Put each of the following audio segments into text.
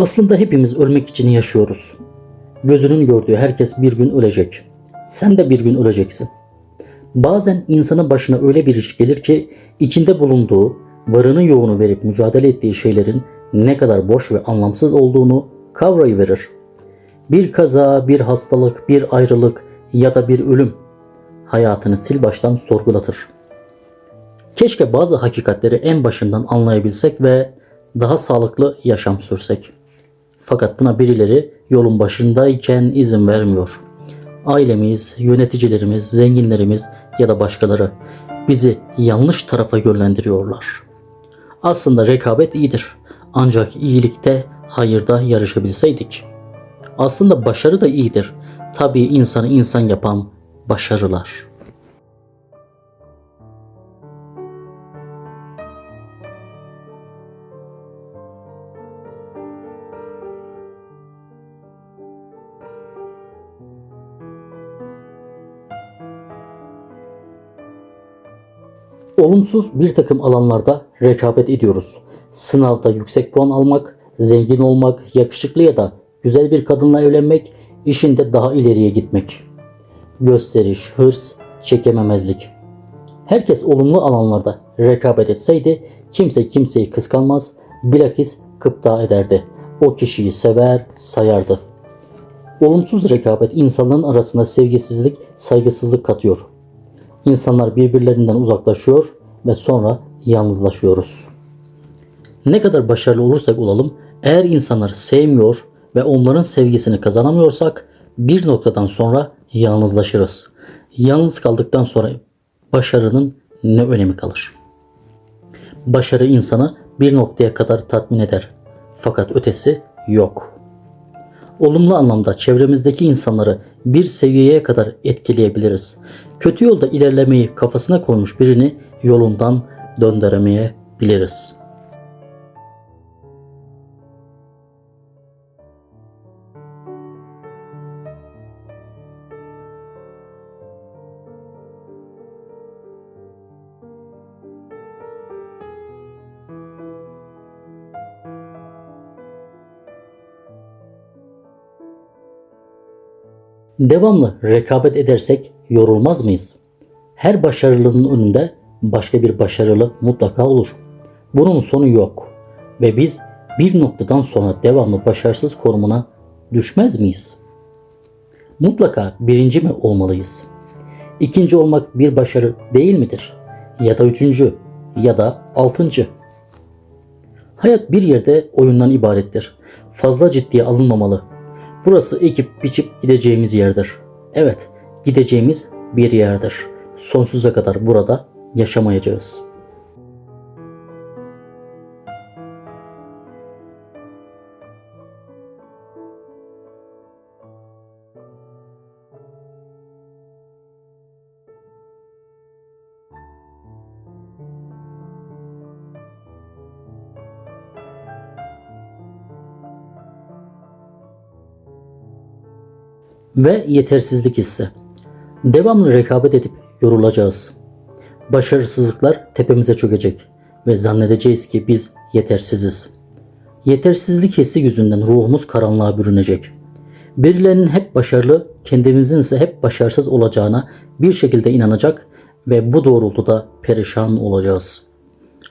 Aslında hepimiz ölmek için yaşıyoruz. Gözünün gördüğü herkes bir gün ölecek. Sen de bir gün öleceksin. Bazen insanın başına öyle bir iş gelir ki içinde bulunduğu, varını yoğunu verip mücadele ettiği şeylerin ne kadar boş ve anlamsız olduğunu kavrayıverir. Bir kaza, bir hastalık, bir ayrılık ya da bir ölüm hayatını sil baştan sorgulatır. Keşke bazı hakikatleri en başından anlayabilsek ve daha sağlıklı yaşam sürsek. Fakat buna birileri yolun başındayken izin vermiyor. Ailemiz, yöneticilerimiz, zenginlerimiz ya da başkaları bizi yanlış tarafa yönlendiriyorlar. Aslında rekabet iyidir. Ancak iyilikte, hayırda yarışabilseydik. Aslında başarı da iyidir. Tabii insanı insan yapan başarılar. Olumsuz bir takım alanlarda rekabet ediyoruz. Sınavda yüksek puan almak, zengin olmak, yakışıklı ya da güzel bir kadınla evlenmek, işinde daha ileriye gitmek. Gösteriş, hırs, çekememezlik. Herkes olumlu alanlarda rekabet etseydi kimse kimseyi kıskanmaz, bilakis kıpta ederdi. O kişiyi sever, sayardı. Olumsuz rekabet insanların arasında sevgisizlik, saygısızlık katıyor. İnsanlar birbirlerinden uzaklaşıyor ve sonra yalnızlaşıyoruz. Ne kadar başarılı olursak olalım, eğer insanları sevmiyor ve onların sevgisini kazanamıyorsak bir noktadan sonra yalnızlaşırız. Yalnız kaldıktan sonra başarının ne önemi kalır? Başarı insanı bir noktaya kadar tatmin eder. Fakat ötesi yok. Olumlu anlamda çevremizdeki insanları bir seviyeye kadar etkileyebiliriz. Kötü yolda ilerlemeyi kafasına koymuş birini yolundan döndüremeyebiliriz. Devamlı rekabet edersek yorulmaz mıyız? Her başarılının önünde başka bir başarılı mutlaka olur. Bunun sonu yok ve biz bir noktadan sonra devamlı başarısız konumuna düşmez miyiz? Mutlaka birinci mi olmalıyız? İkinci olmak bir başarı değil midir? Ya da üçüncü ya da altıncı. Hayat bir yerde oyundan ibarettir. Fazla ciddiye alınmamalı. Burası ekip biçip gideceğimiz yerdir. Evet, gideceğimiz bir yerdir. Sonsuza kadar burada yaşamayacağız. Ve yetersizlik hissi. Devamlı rekabet edip yorulacağız. Başarısızlıklar tepemize çökecek ve zannedeceğiz ki biz yetersiziz. Yetersizlik hissi yüzünden ruhumuz karanlığa bürünecek. Birilerinin hep başarılı, kendimizin ise hep başarısız olacağına bir şekilde inanacak ve bu doğrultuda perişan olacağız.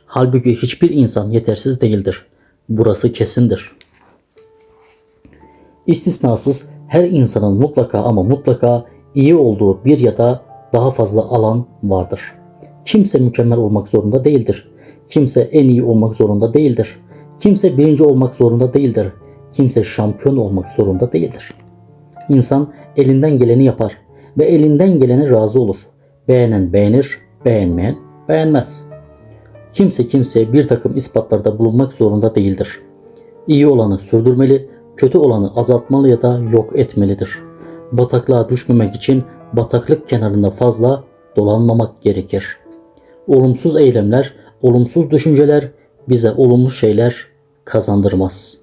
Halbuki hiçbir insan yetersiz değildir. Burası kesindir. İstisnasız her insanın mutlaka ama mutlaka iyi olduğu bir ya da daha fazla alan vardır. Kimse mükemmel olmak zorunda değildir. Kimse en iyi olmak zorunda değildir. Kimse birinci olmak zorunda değildir. Kimse şampiyon olmak zorunda değildir. İnsan elinden geleni yapar ve elinden gelene razı olur. Beğenen beğenir, beğenmeyen beğenmez. Kimse kimseye bir takım ispatlarda bulunmak zorunda değildir. İyi olanı sürdürmeli, kötü olanı azaltmalı ya da yok etmelidir. Bataklığa düşmemek için bataklık kenarında fazla dolanmamak gerekir. Olumsuz eylemler, olumsuz düşünceler bize olumlu şeyler kazandırmaz.